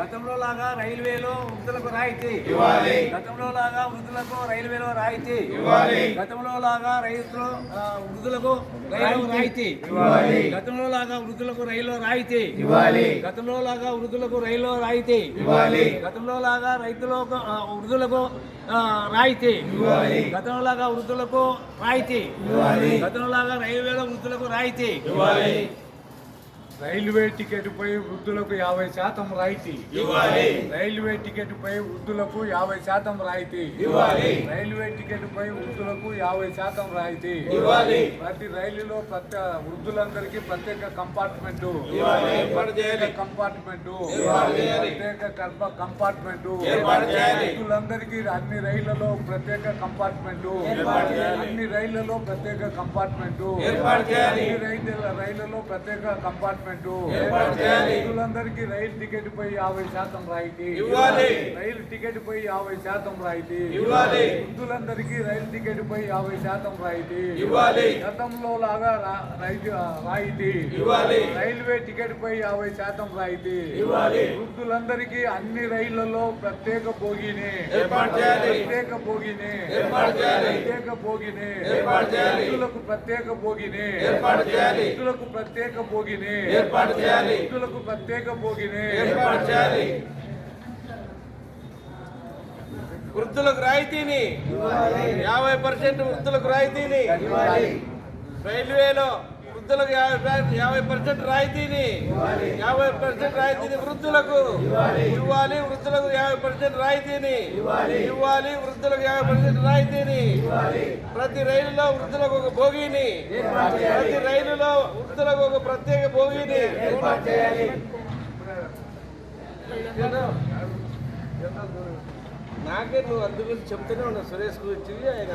గతంలో లాగా రైల్వేలో వృద్ధులకు రాయితీ. గతంలో లాగా వృద్ధులకు రైల్వేలో రాయితీ. గతంలో లాగా రైతులు వృద్ధులకు రైలు రాయితీ. గతంలో లాగా వృద్ధులకు రైలు రాయితీ. గతంలో లాగా వృద్ధులకు రైలు రాయితీ. గతంలో లాగా రైతులకు వృద్ధులకు రాయితీ. గతంలో లాగా వృద్ధులకు రాయితీ. గతంలో లాగా రైల్వేలో వృద్ధులకు రాయితీ. రైల్వే టికెట్ పై వృద్ధులకు యాభై శాతం రాయితీ. రైల్వే టికెట్ పై వృద్ధులకు యాభై శాతం రాయితీ. రైల్వే టికెట్ పై వృద్ధులకు యాభై శాతం రాయితీ. ప్రతి రైలులో ప్రత్యేక వృద్ధులందరికీ ప్రత్యేక కంపార్ట్మెంట్. కంపార్ట్మెంట్. ప్రత్యేక కర్మ కంపార్ట్మెంట్. వృద్ధులందరికీ అన్ని రైళ్ళలో ప్రత్యేక కంపార్ట్మెంట్. అన్ని రైళ్ళలో ప్రత్యేక కంపార్ట్మెంట్. అన్ని రైళ్ళలో ప్రత్యేక కంపార్ట్మెంట్. చేయాలి. వృద్ధులందరికీ రైలు టికెట్ పై యాభై శాతం రాయితీ. రైలు టికెట్ పై యాభై శాతం రాయితీ వృద్ధులందరికీ రైలు టికెట్ పై యాభై శాతం రాయితీ ఇవ్వాలి. గతంలో లాగా రా- రైతు రాయితీ ఇవ్వాలి. రైల్వే టికెట్ పై యాభై శాతం రాయితీ ఇవ్వాలి. వృద్ధులందరికీ అన్ని రైళ్ళలో ప్రత్యేక భోగిని. ప్రత్యేక భోగిని. ప్రత్యేక భోగిని. వృద్ధులకు ప్రత్యేక భోగిని. వృద్ధులకు ప్రత్యేక భోగిని. వృద్ధులకు ప్రత్యేక భోగిని ఏర్పాటు చేయాలి వృద్ధులకు రాయితీని. యాభై పర్సెంట్ వృద్ధులకు రాయితీని. రైల్వేలో వృద్ధులకు యాభై యాభై పర్సెంట్ రాయితీని. యాభై పర్సెంట్ రాయితీని వృద్ధులకు. ఇవ్వాలి వృద్ధులకు యాభై పర్సెంట్ రాయితీని. ఇవ్వాలి వృద్ధులకు యాభై పర్సెంట్ రాయితీని. ప్రతి రైలులో వృద్ధులకు ఒక భోగిని. ప్రతి రైలులో వృద్ధులకు ఒక ప్రత్యేక భోగిని. నాకే నువ్వు అందు గురించి చెప్తూనే ఉన్నావు. సురేష్ గురించి. ఆయన